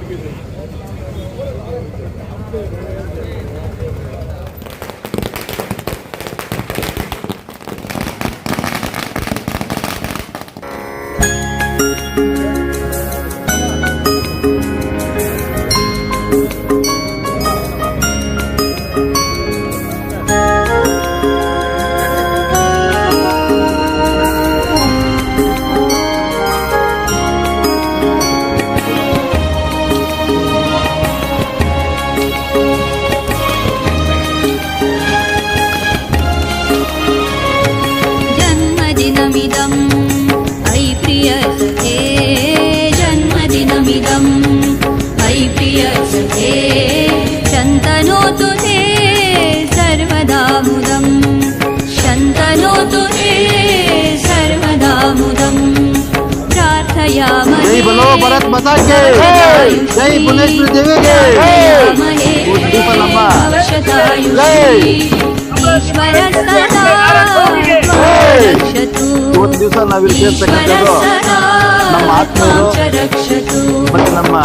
Thank you. ಸಾಕೆ ಜೈ ಭುವನೇಶ್ವರಿ ದೇವಿಗೆ ಒಂದು ದಿವಸ ನಾವಿಲ್ಲಿ ಸೇರ್ತಕ್ಕಂಥದ್ದು ನಮ್ಮ ಆತ್ಮೀಯರು ಮತ್ತು ನಮ್ಮ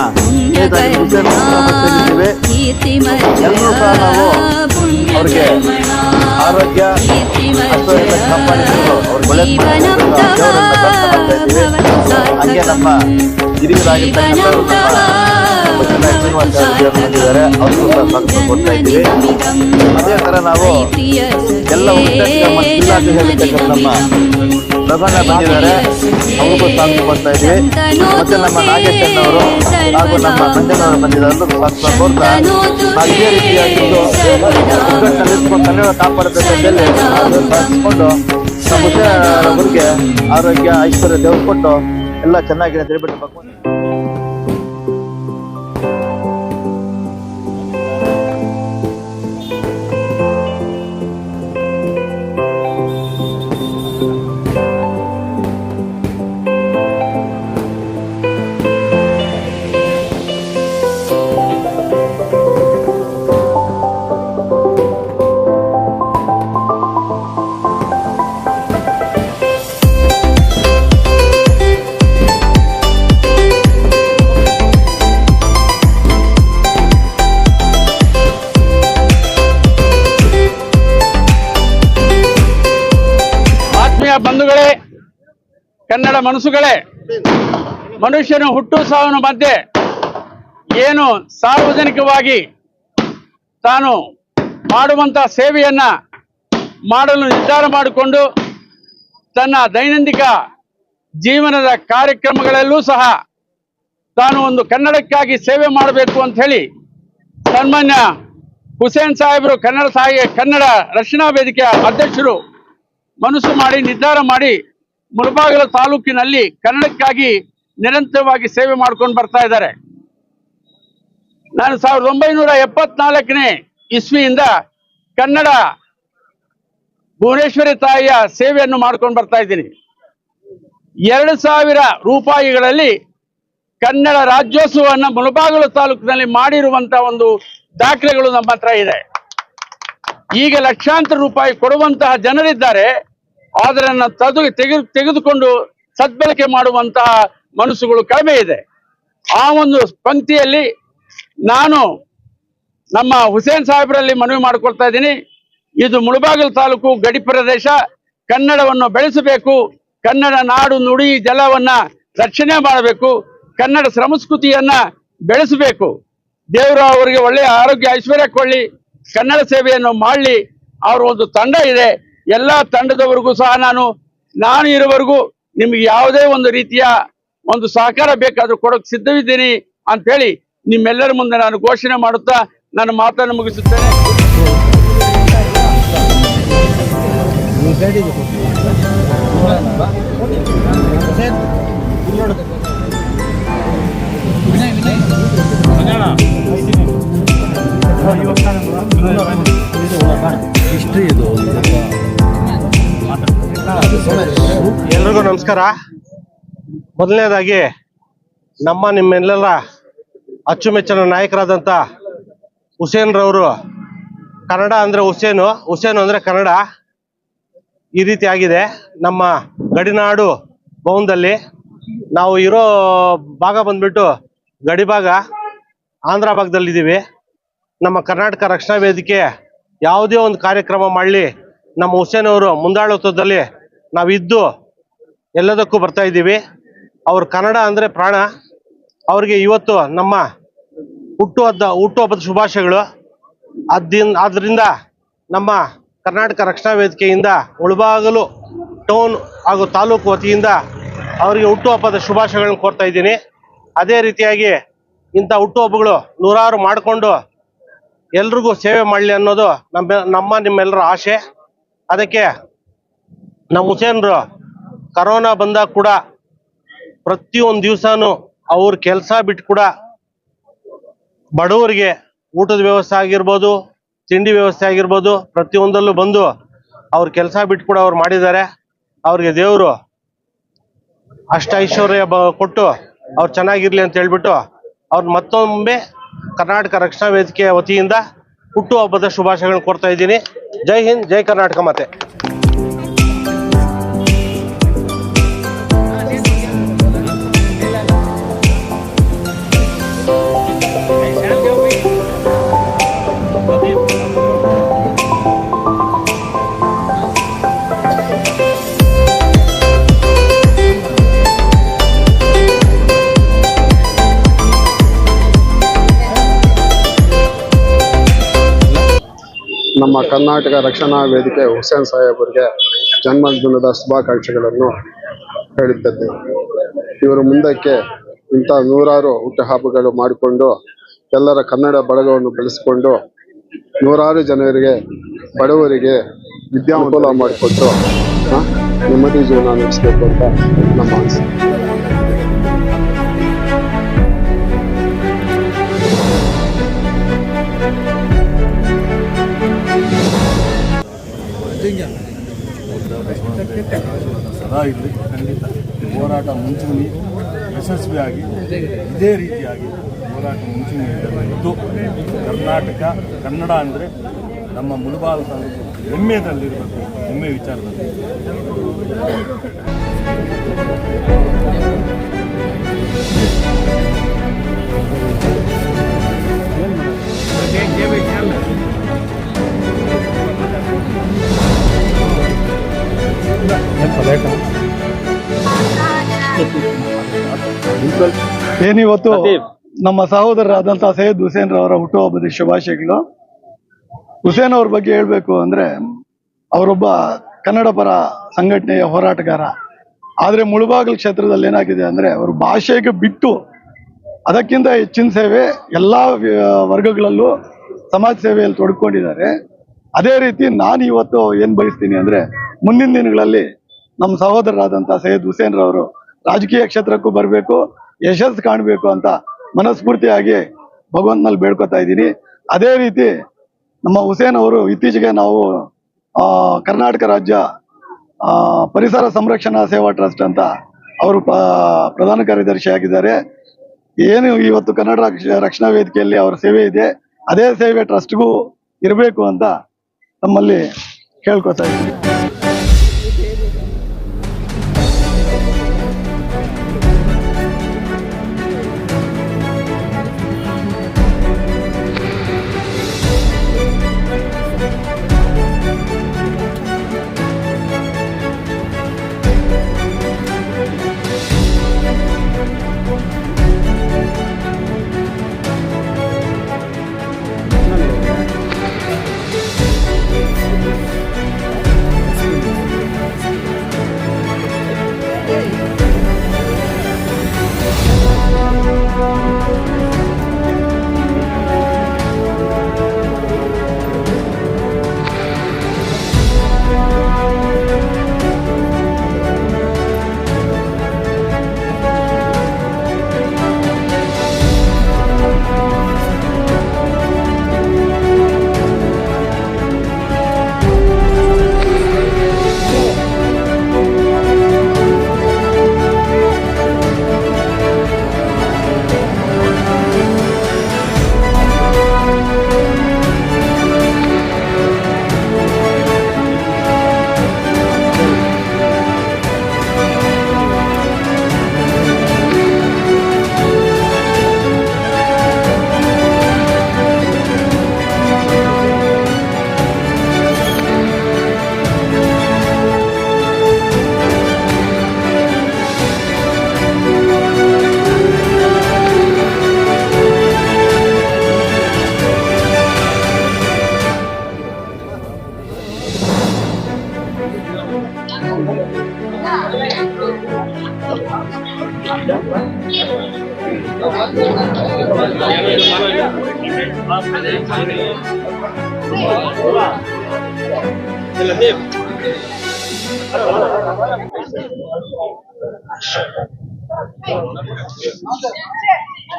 ಎಲ್ಲರೂ ಸಹ ನಾವು ಅವ್ರಿಗೆ ಆರೋಗ್ಯ ಈ ಕಾಪಾಡಿಕೊಂಡು ಅವ್ರಿಗೆ ಒಳ್ಳೆ ಹಂಗೆ ನಮ್ಮ ಹಿರಿಯರಾಗಿದ್ದಾರೆ ಅವ್ರಿಗೂ ಸಹ ಸ್ವಾಗತ ಕೊಡ್ತಾ ಇದ್ದೀವಿ. ಅದೇ ಥರ ನಾವು ಎಲ್ಲ ನಮ್ಮ ಪ್ರಧಾನ ಬಂದಿದ್ದಾರೆ ಅವ್ರಿಗೂ ಸ್ವಾಗತ ಕೊಡ್ತಾ ಇದ್ದೀವಿ. ಮತ್ತೆ ನಮ್ಮ ನಾಗೇಶ್ ಅವರು ಹಾಗೂ ನಮ್ಮ ಮಂಜನವರು ಬಂದಿದ್ದಾರೆ ಎಲ್ಲರಿಗೂ ಕೊಡ್ತಾ ನಾವು ಇದೇ ಕನ್ನಡ ಕಾಪಾಡಬೇಕಂತೇಳಿ ಪ್ರಾರ್ಥಿಸಿಕೊಂಡು ನಮ್ಮ ಆರೋಗ್ಯ ಐಶ್ವರ್ಯ ದೇವರು ಕೊಟ್ಟು ಎಲ್ಲ ಚೆನ್ನಾಗಿದೆ ಅಂತ ಹೇಳ್ಬಿಟ್ಟು ಭಗವಂತ. ಮನಸ್ಸುಗಳೇ. ಮನುಷ್ಯನ ಹುಟ್ಟು ಸಾವಿನ ಮಧ್ಯೆ ಏನು ಸಾರ್ವಜನಿಕವಾಗಿ ತಾನು ಮಾಡುವಂತ ಸೇವೆಯನ್ನ ಮಾಡಲು ನಿರ್ಧಾರ ಮಾಡಿಕೊಂಡು ತನ್ನ ದೈನಂದಿಕ ಜೀವನದ ಕಾರ್ಯಕ್ರಮಗಳಲ್ಲೂ ಸಹ ತಾನು ಒಂದು ಕನ್ನಡಕ್ಕಾಗಿ ಸೇವೆ ಮಾಡಬೇಕು ಅಂತ ಹೇಳಿ ಸನ್ಮಾನ್ಯ ಹುಸೇನ್ ಸಾಹೇಬರು ಕನ್ನಡ ಸಾಹಿ ಕನ್ನಡ ರಕ್ಷಣಾ ವೇದಿಕೆಯ ಅಧ್ಯಕ್ಷರು ಮನಸ್ಸು ಮಾಡಿ ನಿರ್ಧಾರ ಮಾಡಿ ಮುಳಬಾಗಿಲ ತಾಲೂಕಿನಲ್ಲಿ ಕನ್ನಡಕ್ಕಾಗಿ ನಿರಂತರವಾಗಿ ಸೇವೆ ಮಾಡ್ಕೊಂಡು ಬರ್ತಾ ಇದ್ದಾರೆ. ನಾನು ಸಾವಿರದ ಒಂಬೈನೂರ ಎಪ್ಪತ್ನಾಲ್ಕನೇ ಇಸ್ವಿಯಿಂದ ಕನ್ನಡ ಭುವನೇಶ್ವರಿ ತಾಯಿಯ ಸೇವೆಯನ್ನು ಮಾಡ್ಕೊಂಡು ಬರ್ತಾ ಇದ್ದೀನಿ. ಎರಡು ಸಾವಿರ ರೂಪಾಯಿಗಳಲ್ಲಿ ಕನ್ನಡ ರಾಜ್ಯೋತ್ಸವವನ್ನು ಮುಳಬಾಗಿಲು ತಾಲೂಕಿನಲ್ಲಿ ಮಾಡಿರುವಂತಹ ಒಂದು ದಾಖಲೆಗಳು ನಮ್ಮ ಹತ್ರ ಇದೆ. ಈಗ ಲಕ್ಷಾಂತರ ರೂಪಾಯಿ ಕೊಡುವಂತಹ ಜನರಿದ್ದಾರೆ. ಅದರನ್ನ ತದು, ತೆಗೆದು, ತೆಗೆದುಕೊಂಡು ಸದ್ಬಳಕೆ ಮಾಡುವಂತಹ ಮನಸ್ಸುಗಳು ಕಡಿಮೆ ಇದೆ. ಆ ಒಂದು ಪಂಕ್ತಿಯಲ್ಲಿ ನಾನು ನಮ್ಮ ಹುಸೇನ್ ಸಾಹೇಬರಲ್ಲಿ ಮನವಿ ಮಾಡಿಕೊಳ್ತಾ ಇದ್ದೀನಿ. ಇದು ಮುಳಬಾಗಿಲು ತಾಲೂಕು ಗಡಿ ಪ್ರದೇಶ. ಕನ್ನಡವನ್ನು ಬೆಳೆಸಬೇಕು. ಕನ್ನಡ ನಾಡು ನುಡಿ ಜಲವನ್ನ ರಕ್ಷಣೆ ಮಾಡಬೇಕು. ಕನ್ನಡ ಸಂಸ್ಕೃತಿಯನ್ನ ಬೆಳೆಸಬೇಕು. ದೇವರ ಅವರಿಗೆ ಒಳ್ಳೆಯ ಆರೋಗ್ಯ ಐಶ್ವರ್ಯ ಕೊಳ್ಳಿ ಕನ್ನಡ ಸೇವೆಯನ್ನು ಮಾಡಲಿ. ಅವರ ಒಂದು ತಂಡ ಇದೆ. ಎಲ್ಲ ತಂಡದವರೆಗೂ ಸಹ ನಾನು ನಾನು ಇರೋವರೆಗೂ ನಿಮ್ಗೆ ಯಾವುದೇ ಒಂದು ರೀತಿಯ ಒಂದು ಸಹಕಾರ ಬೇಕಾದ್ರೂ ಕೊಡೋಕೆ ಸಿದ್ಧವಿದ್ದೀನಿ ಅಂತ ಹೇಳಿ ನಿಮ್ಮೆಲ್ಲರ ಮುಂದೆ ನಾನು ಘೋಷಣೆ ಮಾಡುತ್ತಾ ನನ್ನ ಮಾತನ್ನು ಮುಗಿಸುತ್ತೇನೆ. ನಮಸ್ಕಾರ. ಮೊದಲನೇದಾಗಿ ನಮ್ಮ ನಿಮ್ಮೆಲ್ಲರ ಅಚ್ಚುಮೆಚ್ಚಿನ ನಾಯಕರಾದಂಥ ಹುಸೇನ್ ರವರು ಕನ್ನಡ ಅಂದ್ರೆ ಹುಸೇನು ಹುಸೇನು ಅಂದ್ರೆ ಕನ್ನಡ, ಈ ರೀತಿ ಆಗಿದೆ. ನಮ್ಮ ಗಡಿನಾಡು ಭವನದಲ್ಲಿ ನಾವು ಇರೋ ಭಾಗ ಬಂದ್ಬಿಟ್ಟು ಗಡಿ ಭಾಗ ಆಂಧ್ರ ಭಾಗದಲ್ಲಿದ್ದೀವಿ. ನಮ್ಮ ಕರ್ನಾಟಕ ರಕ್ಷಣಾ ವೇದಿಕೆ ಯಾವುದೇ ಒಂದು ಕಾರ್ಯಕ್ರಮ ಮಾಡಲಿ, ನಮ್ಮ ಹುಸೇನ್ ಅವರು ಮುಂದಾಳತ್ವದಲ್ಲಿ ನಾವಿದ್ದು ಎಲ್ಲದಕ್ಕೂ ಬರ್ತಾ ಇದ್ದೀವಿ. ಅವ್ರ ಕನ್ನಡ ಅಂದರೆ ಪ್ರಾಣ. ಅವ್ರಿಗೆ ಇವತ್ತು ನಮ್ಮ ಹುಟ್ಟುಹಬ್ಬದ ಹುಟ್ಟುಹಬ್ಬದ ಶುಭಾಶಯಗಳು. ಅದಿನ್ ಆದ್ದರಿಂದ ನಮ್ಮ ಕರ್ನಾಟಕ ರಕ್ಷಣಾ ವೇದಿಕೆಯಿಂದ ಉಳಬಾಗಲು ಟೌನ್ ಹಾಗೂ ತಾಲೂಕು ವತಿಯಿಂದ ಅವರಿಗೆ ಹುಟ್ಟುಹಬ್ಬದ ಶುಭಾಶಯಗಳನ್ನು ಕೋರ್ತಾ ಇದ್ದೀನಿ. ಅದೇ ರೀತಿಯಾಗಿ ಇಂಥ ಹುಟ್ಟುಹಬ್ಬಗಳು ನೂರಾರು ಮಾಡಿಕೊಂಡು ಎಲ್ರಿಗೂ ಸೇವೆ ಮಾಡಲಿ ಅನ್ನೋದು ನಮ್ಮ ನಮ್ಮ ನಿಮ್ಮೆಲ್ಲರ ಆಸೆ ಅದಕ್ಕೆ ನಮ್ಮ ಹುಸೇನ್ರು ಕರೋನಾ ಬಂದಾಗ ಕೂಡ ಪ್ರತಿಯೊಂದು ದಿವಸನೂ ಅವ್ರ ಕೆಲಸ ಬಿಟ್ಟು ಕೂಡ ಬಡವರಿಗೆ ಊಟದ ವ್ಯವಸ್ಥೆ ಆಗಿರ್ಬೋದು, ತಿಂಡಿ ವ್ಯವಸ್ಥೆ ಆಗಿರ್ಬೋದು ಪ್ರತಿಯೊಂದಲ್ಲೂ ಬಂದು ಅವ್ರ ಕೆಲಸ ಬಿಟ್ಟು ಕೂಡ ಅವ್ರು ಮಾಡಿದ್ದಾರೆ. ಅವ್ರಿಗೆ ದೇವರು ಅಷ್ಟ ಐಶ್ವರ್ಯ ಕೊಟ್ಟು ಅವ್ರು ಚೆನ್ನಾಗಿರ್ಲಿ ಅಂತ ಹೇಳ್ಬಿಟ್ಟು ಅವ್ರು ಮತ್ತೊಮ್ಮೆ ಕರ್ನಾಟಕ ರಕ್ಷಣಾ ವೇದಿಕೆಯ ವತಿಯಿಂದ ಹುಟ್ಟುಹಬ್ಬದ ಶುಭಾಶಯಗಳನ್ನು ಕೊಡ್ತಾ ಇದ್ದೀನಿ. ಜೈ ಹಿಂದ್, ಜೈ ಕರ್ನಾಟಕ ಮಾತೆ. ನಮ್ಮ ಕರ್ನಾಟಕ ರಕ್ಷಣಾ ವೇದಿಕೆ ಹುಸೇನ್ ಸಾಹೇಬರಿಗೆ ಜನ್ಮದಿನದ ಶುಭಾಕಾಂಕ್ಷೆಗಳನ್ನು ಹೇಳಿದ್ದೇವೆ ಇವರು ಮುಂದಕ್ಕೆ ಇಂಥ ನೂರಾರು ಹುಟ್ಟುಹಬ್ಬಗಳು ಮಾಡಿಕೊಂಡು, ಎಲ್ಲರ ಕನ್ನಡ ಬಳಗವನ್ನು ಬೆಳೆಸಿಕೊಂಡು, ನೂರಾರು ಜನರಿಗೆ, ಬಡವರಿಗೆ ವಿದ್ಯಾನುಕೂಲ ಮಾಡಿಕೊಟ್ಟು ನೆಮ್ಮದಿ ಜೀವನ ನಡೆಸಬೇಕು ಅಂತ ನಮ್ಮ ಆಸೆ. ಸದಾ ಇರಲಿ, ಖಂಡಿತ. ಹೋರಾಟ ಮುಂಚೂಣಿ, ಯಶಸ್ವಿಯಾಗಿ, ಇದೇ ರೀತಿಯಾಗಿ ಹೋರಾಟ ಮುಂಚೂಣಿ ಇದ್ದು, ಕರ್ನಾಟಕ, ಕನ್ನಡ ಅಂದರೆ ನಮ್ಮ ಮುಳುಬಾಲ ತಾಲೂಕು ಹೆಮ್ಮೆದಲ್ಲಿರಬೇಕು ಹೆಮ್ಮೆ ವಿಚಾರದಲ್ಲಿ. ಏನಿವತ್ತು ನಮ್ಮ ಸಹೋದರರಾದಂತಹ ಸೈಯದ್ ಹುಸೇನ್ ರವರ ಹುಟ್ಟುಹಬ್ಬದ ಶುಭಾಶಯಗಳು. ಹುಸೇನ್ ಅವ್ರ ಬಗ್ಗೆ ಹೇಳ್ಬೇಕು ಅಂದ್ರೆ ಅವರೊಬ್ಬ ಕನ್ನಡ ಪರ ಸಂಘಟನೆಯ ಹೋರಾಟಗಾರ. ಆದ್ರೆ ಮುಳುಬಾಗಿಲು ಕ್ಷೇತ್ರದಲ್ಲಿ ಏನಾಗಿದೆ ಅಂದ್ರೆ ಅವರು ಭಾಷೆಗೆ ಬಿಟ್ಟು ಅದಕ್ಕಿಂತ ಹೆಚ್ಚಿನ ಸೇವೆ ಎಲ್ಲಾ ವರ್ಗಗಳಲ್ಲೂ ಸಮಾಜ ಸೇವೆಯಲ್ಲಿ ತೊಡ್ಕೊಂಡಿದ್ದಾರೆ. ಅದೇ ರೀತಿ ನಾನು ಇವತ್ತು ಏನ್ ಬಯಸ್ತೀನಿ ಅಂದ್ರೆ ಮುಂದಿನ ದಿನಗಳಲ್ಲಿ ನಮ್ಮ ಸಹೋದರರಾದಂತಹ ಸೈಯದ್ ಹುಸೇನ್ ರವರು ರಾಜಕೀಯ ಕ್ಷೇತ್ರಕ್ಕೂ ಬರಬೇಕು, ಯಶಸ್ಸು ಕಾಣಬೇಕು ಅಂತ ಮನಸ್ಫೂರ್ತಿಯಾಗಿ ಭಗವಂತನಲ್ಲಿ ಬೇಡ್ಕೊತಾ ಇದ್ದೀನಿ. ಅದೇ ರೀತಿ ನಮ್ಮ ಹುಸೇನ್ ಅವರು ಇತ್ತೀಚೆಗೆ ನಾವು ಕರ್ನಾಟಕ ರಾಜ್ಯ ಪರಿಸರ ಸಂರಕ್ಷಣಾ ಸೇವಾ ಟ್ರಸ್ಟ್ ಅಂತ ಅವರು ಪ್ರಧಾನ ಕಾರ್ಯದರ್ಶಿ ಆಗಿದ್ದಾರೆ. ಏನು ಇವತ್ತು ಕನ್ನಡ ರಕ್ಷಣಾ ವೇದಿಕೆಯಲ್ಲಿ ಅವರ ಸೇವೆ ಇದೆ, ಅದೇ ಸೇವೆ ಟ್ರಸ್ಟ್ಗೂ ಇರಬೇಕು ಅಂತ ನಮ್ಮಲ್ಲಿ ಕೇಳ್ಕೊತಾ ಇದ್ದೀನಿ.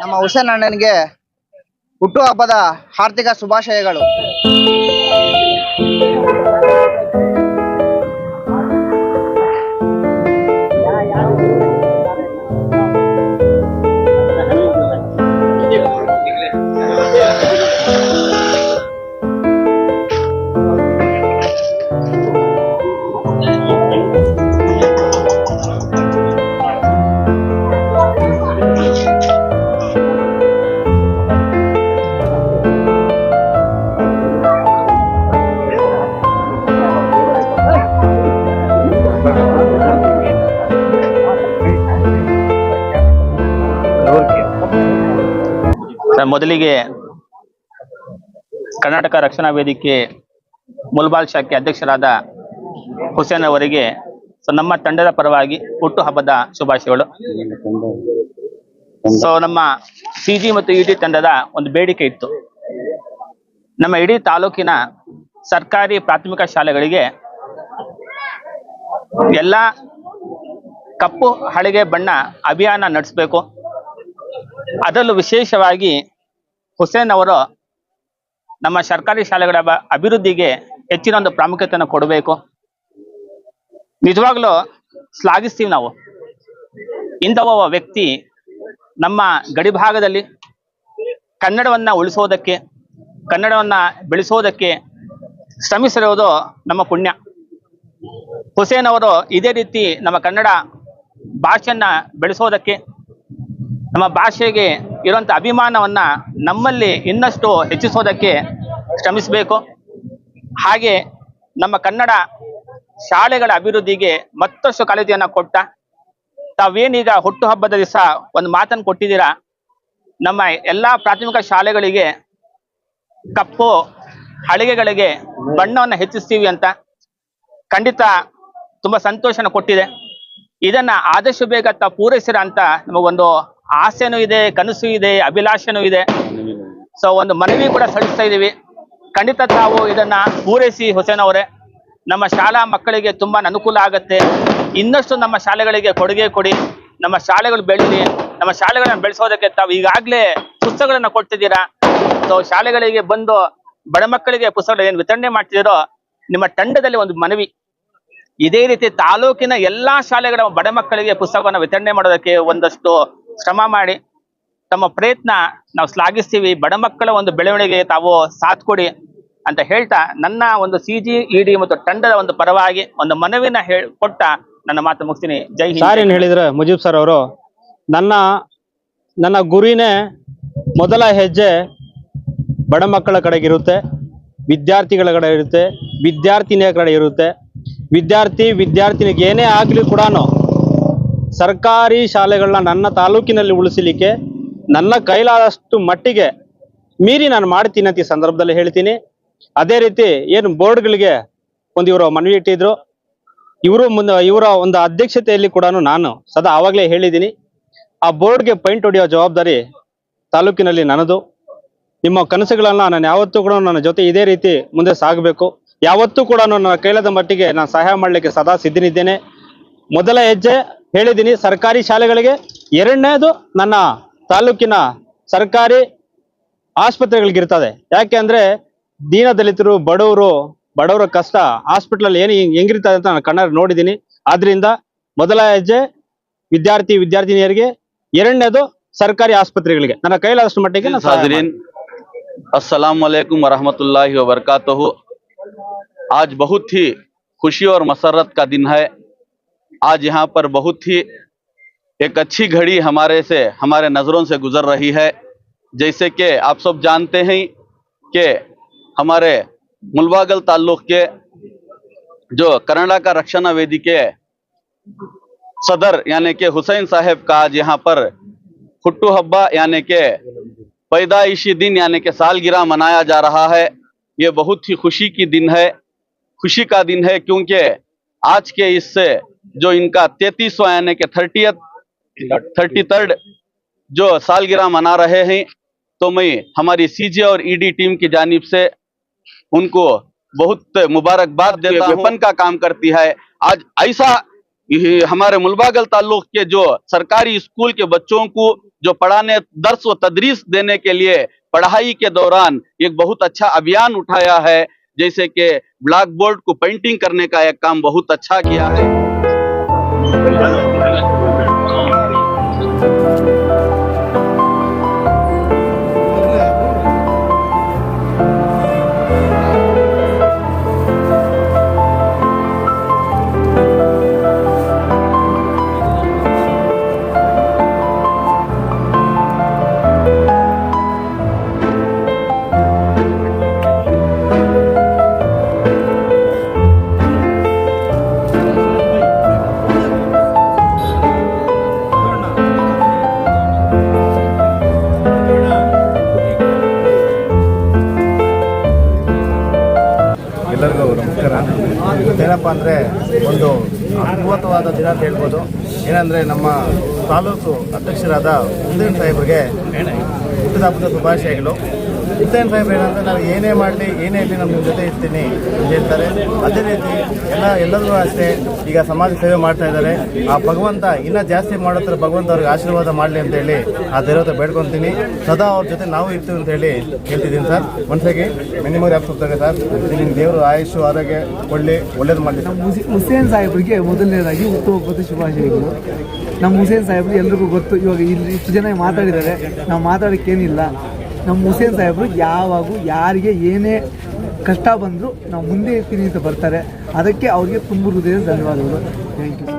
ನಮ್ಮ ಹುಸೇನ್ ಅಣ್ಣನಿಗೆ ಹುಟ್ಟುಹಬ್ಬದ ಆರ್ಥಿಕ ಶುಭಾಶಯಗಳು. ಮೊದಲಿಗೆ ಕರ್ನಾಟಕ ರಕ್ಷಣಾ ವೇದಿಕೆ ಮುಲ್ಬಾಲ್ ಶಾಖೆ ಅಧ್ಯಕ್ಷರಾದ ಹುಸೇನ್ ಅವರಿಗೆ ಸೊ, ನಮ್ಮ ತಂಡದ ಪರವಾಗಿ ಹುಟ್ಟು ಹಬ್ಬದ ಶುಭಾಶಯಗಳು. ಸೊ, ನಮ್ಮ ಸಿಜಿ ಮತ್ತು ಇಡಿ ತಂಡದ ಒಂದು ಬೇಡಿಕೆ ಇತ್ತು. ನಮ್ಮ ಇಡೀ ತಾಲೂಕಿನ ಸರ್ಕಾರಿ ಪ್ರಾಥಮಿಕ ಶಾಲೆಗಳಿಗೆ ಎಲ್ಲ ಕಪ್ಪು ಹಳಿಗೆ ಬಣ್ಣ ಅಭಿಯಾನ ನಡೆಸಬೇಕು. ಅದರಲ್ಲೂ ವಿಶೇಷವಾಗಿ ಹುಸೇನ್ ಅವರು ನಮ್ಮ ಸರ್ಕಾರಿ ಶಾಲೆಗಳ ಅಭಿವೃದ್ಧಿಗೆ ಹೆಚ್ಚಿನ ಒಂದು ಪ್ರಾಮುಖ್ಯತೆಯನ್ನು ಕೊಡಬೇಕು. ನಿಜವಾಗ್ಲೂ ಶ್ಲಾಘಿಸ್ತೀವಿ ನಾವು. ಇಂಥವ ವ್ಯಕ್ತಿ ನಮ್ಮ ಗಡಿಭಾಗದಲ್ಲಿ ಕನ್ನಡವನ್ನ ಉಳಿಸೋದಕ್ಕೆ, ಕನ್ನಡವನ್ನ ಬೆಳೆಸೋದಕ್ಕೆ ಶ್ರಮಿಸಿರುವುದು ನಮ್ಮ ಪುಣ್ಯ. ಹುಸೇನ್ ಅವರು ಇದೇ ರೀತಿ ನಮ್ಮ ಕನ್ನಡ ಭಾಷೆಯನ್ನ ಬೆಳೆಸೋದಕ್ಕೆ ನಮ್ಮ ಭಾಷೆಗೆ ಇರುವಂತ ಅಭಿಮಾನವನ್ನ ನಮ್ಮಲ್ಲಿ ಇನ್ನಷ್ಟು ಹೆಚ್ಚಿಸೋದಕ್ಕೆ ಶ್ರಮಿಸಬೇಕು. ಹಾಗೆ ನಮ್ಮ ಕನ್ನಡ ಶಾಲೆಗಳ ಅಭಿವೃದ್ಧಿಗೆ ಮತ್ತಷ್ಟು ಕಾಳಜಿಯನ್ನ ಕೊಟ್ಟ. ತಾವೇನೀಗ ಹುಟ್ಟುಹಬ್ಬದ ದಿವಸ ಒಂದು ಮಾತನ್ನು ಕೊಟ್ಟಿದ್ದೀರಾ? ನಮ್ಮ ಎಲ್ಲ ಪ್ರಾಥಮಿಕ ಶಾಲೆಗಳಿಗೆ ಕಪ್ಪು ಹಳಿಗೆಗಳಿಗೆ ಬಣ್ಣವನ್ನು ಹೆಚ್ಚಿಸ್ತೀವಿ ಅಂತ ಖಂಡಿತ ತುಂಬಾ ಸಂತೋಷನ ಕೊಟ್ಟಿದೆ. ಇದನ್ನ ಆದಷ್ಟು ಬೇಗ ತಾವು ಪೂರೈಸಿರ ಅಂತ ನಮಗೊಂದು ಆಸೆನೂ ಇದೆ, ಕನಸು ಇದೆ, ಅಭಿಲಾಷೆನೂ ಇದೆ. ಸೊ ಒಂದು ಮನವಿ ಕೂಡ ಸಲ್ಲಿಸ್ತಾ ಇದೀವಿ. ಖಂಡಿತ ತಾವು ಇದನ್ನ ಪೂರೈಸಿ ಹುಸೇನ್ ಅವರೇ. ನಮ್ಮ ಶಾಲಾ ಮಕ್ಕಳಿಗೆ ತುಂಬಾ ಅನುಕೂಲ ಆಗತ್ತೆ. ಇನ್ನಷ್ಟು ನಮ್ಮ ಶಾಲೆಗಳಿಗೆ ಕೊಡುಗೆ ಕೊಡಿ. ನಮ್ಮ ಶಾಲೆಗಳು ಬೆಳೀಲಿ. ನಮ್ಮ ಶಾಲೆಗಳನ್ನ ಬೆಳೆಸೋದಕ್ಕೆ ತಾವು ಈಗಾಗಲೇ ಪುಸ್ತಕಗಳನ್ನ ಕೊಡ್ತಿದ್ದೀರಾ? ಸೊ ಶಾಲೆಗಳಿಗೆ ಬಂದು ಬಡ ಮಕ್ಕಳಿಗೆ ಪುಸ್ತಕಗಳು ಏನು ವಿತರಣೆ ಮಾಡ್ತಿದ್ದೀರೋ, ನಿಮ್ಮ ತಂಡದಲ್ಲಿ ಒಂದು ಮನವಿ. ಇದೇ ರೀತಿ ತಾಲೂಕಿನ ಎಲ್ಲಾ ಶಾಲೆಗಳ ಬಡ ಮಕ್ಕಳಿಗೆ ಪುಸ್ತಕವನ್ನು ವಿತರಣೆ ಮಾಡೋದಕ್ಕೆ ಒಂದಷ್ಟು ಶ್ರಮ ಮಾಡಿ ತಮ್ಮ ಪ್ರಯತ್ನ ನಾವು ಶ್ಲಾಘಿಸ್ತೀವಿ. ಬಡ ಮಕ್ಕಳ ಒಂದು ಬೆಳವಣಿಗೆ ತಾವು ಸಾಥ್ ಕೊಡಿ ಅಂತ ಹೇಳ್ತಾ ನನ್ನ ಒಂದು ಸಿ ಜಿ ಇಡಿ ಮತ್ತು ತಂಡದ ಒಂದು ಪರವಾಗಿ ಒಂದು ಮನವಿನ ಹೇಳ್ ಕೊಟ್ಟ ನನ್ನ ಮಾತು ಮುಗಿಸ್ತೀನಿ. ಜೈ ಸಾರ್ ಏನ್ ಹೇಳಿದ್ರೆ ಮುಜೀಬ್ ಸರ್ ಅವರು, ನನ್ನ ನನ್ನ ಗುರಿನೇ ಮೊದಲ ಹೆಜ್ಜೆ ಬಡ ಮಕ್ಕಳ ಕಡೆಗೆ ಇರುತ್ತೆ, ವಿದ್ಯಾರ್ಥಿಗಳ ಕಡೆ ಇರುತ್ತೆ ವಿದ್ಯಾರ್ಥಿನಿಯ ಕಡೆ ಇರುತ್ತೆ. ವಿದ್ಯಾರ್ಥಿ ವಿದ್ಯಾರ್ಥಿನಿಗೆ ಏನೇ ಆಗಲಿ ಕೂಡ ಸರ್ಕಾರಿ ಶಾಲೆಗಳನ್ನ ನನ್ನ ತಾಲೂಕಿನಲ್ಲಿ ಉಳಿಸಲಿಕ್ಕೆ ನನ್ನ ಕೈಲಾದಷ್ಟು ಮಟ್ಟಿಗೆ ಮೀರಿ ನಾನು ಮಾಡ್ತೀನಿ ಅಂತ ಈ ಸಂದರ್ಭದಲ್ಲಿ ಹೇಳ್ತೀನಿ. ಅದೇ ರೀತಿ ಏನು ಬೋರ್ಡ್ಗಳಿಗೆ ಒಂದು ಇವರು ಮನವಿ ಇಟ್ಟಿದ್ರು. ಇವರು ಮುಂದೆ ಇವರ ಒಂದು ಅಧ್ಯಕ್ಷತೆಯಲ್ಲಿ ಕೂಡ ನಾನು ಸದಾ ಆವಾಗಲೇ ಹೇಳಿದ್ದೀನಿ. ಆ ಬೋರ್ಡ್ಗೆ ಪೈಂಟ್ ಹೊಡೆಯೋ ಜವಾಬ್ದಾರಿ ತಾಲೂಕಿನಲ್ಲಿ ನನ್ನದು. ನಿಮ್ಮ ಕನಸುಗಳನ್ನು ನಾನು ಯಾವತ್ತೂ ಕೂಡ ನನ್ನ ಜೊತೆ ಇದೇ ರೀತಿ ಮುಂದೆ ಸಾಗಬೇಕು. ಯಾವತ್ತೂ ಕೂಡ ನನ್ನ ಕೈಲಾದ ಮಟ್ಟಿಗೆ ನಾನು ಸಹಾಯ ಮಾಡಲಿಕ್ಕೆ ಸದಾ ಸಿದ್ಧನಿದ್ದೇನೆ. ಮೊದಲ ಹೆಜ್ಜೆ ಹೇಳಿದ್ದೀನಿ ಸರ್ಕಾರಿ ಶಾಲೆಗಳಿಗೆ ಎರಡನೇದು ನನ್ನ ತಾಲೂಕಿನ ಸರ್ಕಾರಿ ಆಸ್ಪತ್ರೆಗಳಿಗಿರ್ತದೆ ಯಾಕೆ ಅಂದ್ರೆ ದೀನ ದಲಿತರು ಬಡವರು ಬಡವರ ಕಷ್ಟ ಹಾಸ್ಪಿಟಲ್ ಏನು ಹೆಂಗ್- ಹೆಂಗಿರ್ತದೆ ಅಂತ ನಾನು ಕಣ್ಣಾರೆ ನೋಡಿದ್ದೀನಿ ಆದ್ರಿಂದ ಮೊದಲ ಹೆಜ್ಜೆ ವಿದ್ಯಾರ್ಥಿ ವಿದ್ಯಾರ್ಥಿನಿಯರಿಗೆ ಎರಡನೇದು ಸರ್ಕಾರಿ ಆಸ್ಪತ್ರೆಗಳಿಗೆ ನನ್ನ ಕೈಲಾದಷ್ಟು ಮಟ್ಟಿಗೆ ನಾನು ಸಹಾಯ हाजरीन अस्सलाम वालेकुम वरहमतुल्लाहि वबरकातुहू आज बहुत ही खुशी और मसरत का दिन है आज यहाँ पर बहुत ही एक अच्छी घड़ी हमारे से, हमारे नज़रों से गुजर रही है। जैसे कि आप सब जानते हैं कि हमारे मुलबागल ताल्लुक के जो कनाडा का रक्षणा वेदी के सदर, यानी के हुसैन साहब का आज यहाँ पर खुट्टू हब्बा, यानी के पैदाइशी दिन, यानी कि सालगिरह मनाया जा रहा है। ये बहुत ही खुशी की दिन है, खुशी का दिन है, क्योंकि आज के इससे जो इनका तैतीसवा यानी कि थर्टी थर्टी थर्ड जो सालगिरह मना रहे हैं तो मैं हमारी सीजे और ईडी टीम की जानिब से उनको बहुत मुबारकबाद देता हूँ। का काम करती है। आज ऐसा हमारे मुलबागल ताल्लुक के जो सरकारी स्कूल के बच्चों को जो पढ़ाने दर्स व तदरीस देने के लिए पढ़ाई के दौरान एक बहुत अच्छा अभियान उठाया है जैसे कि ब्लैक बोर्ड को पेंटिंग करने का एक काम बहुत अच्छा किया है। ಎಲ್ಲರಿಗೂ ನಮಸ್ಕಾರ ಏನಪ್ಪ ಅಂದರೆ ಒಂದು ಅದ್ಭುತವಾದ ದಿನ ಅಂತ ಹೇಳ್ಬೋದು. ಏನಂದರೆ ನಮ್ಮ ತಾಲೂಕು ಅಧ್ಯಕ್ಷರಾದ ಹುಸೇನ್ ಸಾಹೇಬ್ರಿಗೆ ಹುಟ್ಟಿದ ಹಬ್ಬದ ಶುಭಾಶಯಗಳು. ಹುಸೇನ್ ಸಾಹೇಬ್ ಏನಂದರೆ ನಾವು ಏನೇ ಮಾಡಲಿ, ಏನೇ ಇರಲಿ ನಮ್ಮ ಜೊತೆ ಇರ್ತೀನಿ ಅಂತ ಹೇಳ್ತಾರೆ. ಅದೇ ರೀತಿ ಎಲ್ಲ ಎಲ್ಲರೂ ಅಷ್ಟೇ, ಈಗ ಸಮಾಜ ಸೇವೆ ಮಾಡ್ತಾ ಇದ್ದಾರೆ. ಆ ಭಗವಂತ ಇನ್ನೂ ಜಾಸ್ತಿ ಮಾಡೋತ್ರ ಭಗವಂತ ಅವ್ರಿಗೆ ಆಶೀರ್ವಾದ ಮಾಡಲಿ ಅಂತ ಹೇಳಿ ಆ ದೇವತೆ ಬೇಡ್ಕೊತೀನಿ. ಸದಾ ಅವ್ರ ಜೊತೆ ನಾವು ಇರ್ತೀವಿ ಅಂತ ಹೇಳಿ ಹೇಳ್ತಿದ್ದೀನಿ ಸರ್. ಮನಸ್ಸಾಗಿ ಮಿನಿಮಮ್ ಆ್ಯಪ್ ಹೋಗ್ತಾರೆ ಸರ್. ನಿಮ್ಮ ದೇವರು ಆಯುಷು, ಆರೋಗ್ಯ ಒಳ್ಳೆ ಒಳ್ಳೇದು ಮಾಡಲಿ ಹುಸೇನ್ ಸಾಹೇಬ್ರಿಗೆ ಮೊದಲನೇದಾಗಿ ಹುಟ್ಟುಹಬ್ಬದ ಶುಭಾಶಯಗಳು. ನಮ್ಮ ಹುಸೇನ್ ಸಾಹೇಬ್ರು ಎಲ್ರಿಗೂ ಗೊತ್ತು, ಇವಾಗ ಇಲ್ಲಿ ಇಷ್ಟು ಜನ ಮಾತಾಡಿದ್ದಾರೆ. ನಾವು ಮಾತಾಡೋಕ್ಕೇನಿಲ್ಲ. ನಮ್ಮ ಹುಸೇನ್ ಸಾಹೇಬರು ಯಾವಾಗೂ ಯಾರಿಗೆ ಏನೇ ಕಷ್ಟ ಬಂದರೂ ನಾವು ಮುಂದೆ ಇರ್ತೀನಿ ಅಂತ ಬರ್ತಾರೆ. ಅದಕ್ಕೆ ಅವ್ರಿಗೆ ತುಂಬ ಹೃದಯದ ಧನ್ಯವಾದಗಳು. Thank you